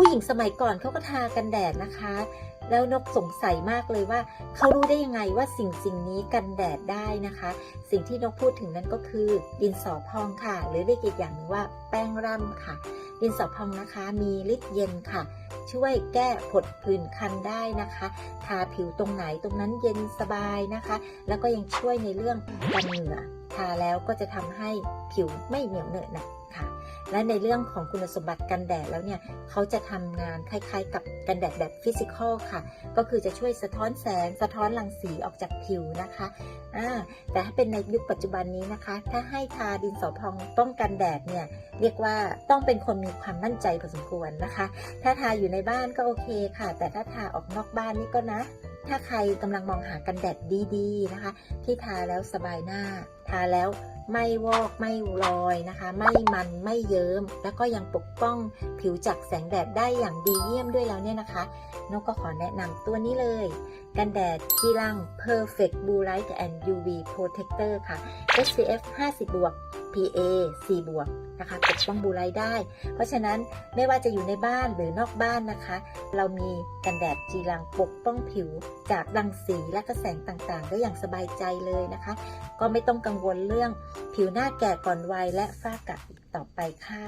ผู้หญิงสมัยก่อนเขาก็ทากันแดดนะคะ แล้วนกสงสัยมากเลยว่าเขารู้ได้ยังไงว่าสิ่งสิ่งนี้กันแดดได้นะคะ สิ่งที่นกพูดถึงนั้นก็คือดินสอพองค่ะ หรือเรียกอีกอย่างนึงว่าแป้งร่ำค่ะ ดินสอพองนะคะ มีฤทธิ์เย็นค่ะ ช่วยแก้ผดผื่นคันได้นะคะ ทาผิวตรงไหนตรงนั้นเย็นสบายนะคะ แล้วก็ยังช่วยในเรื่องกันเหงื่อ ทาแล้วก็จะทำให้ผิวไม่เหนียวเหนอะหนะค่ะ และในเรื่องของคุณสมบัติกันแดดแล้วเนี่ยเขาจะทำงานคล้ายๆ กับกันแดดแบบฟิสิกอลค่ะ ก็คือจะช่วยสะท้อนแสง สะท้อนรังสีออกจากผิวนะคะอ่าแต่ถ้าเป็นในยุคปัจจุบันนี้นะคะ ถ้าให้ทาดินสอพองป้องกันแดดเนี่ยเรียกว่าต้องเป็นคนมีความมั่นใจพอสมควรนะคะ ถ้าทาอยู่ในบ้านก็โอเคค่ะ แต่ถ้าทาออกนอกบ้านนี่ก็นะ ถ้าใครกำลังมองหากันแดดดีๆนะคะ ที่ทาแล้วสบายหน้า ทาแล้วไม่วอกไม่ลอยนะคะ ไม่มันไม่เยิ้มแล้วก็ยังปกป้องผิวจากแสงแดดได้อย่างดีเยี่ยมด้วยแล้วเนี่ยนะคะนกก็ขอแนะนำตัวนี้เลย กันแดดจีรัง Perfect Blue Light and UV Protector ค่ะ SPF 50บวก PA 4บวก นะคะปกป้องบูไลได้ เพราะฉะนั้นไม่ว่าจะอยู่ในบ้านหรือนอกบ้านนะคะ เรามีกันแดดจีรังปกป้องผิว จากรังสีและกระแสงต่างๆ ได้อย่างสบายใจเลยนะคะ ก็ไม่ต้องกังวลเรื่องผิวหน้าแก่ก่อนวัยและฝ้ากระอีกต่อไปค่ะ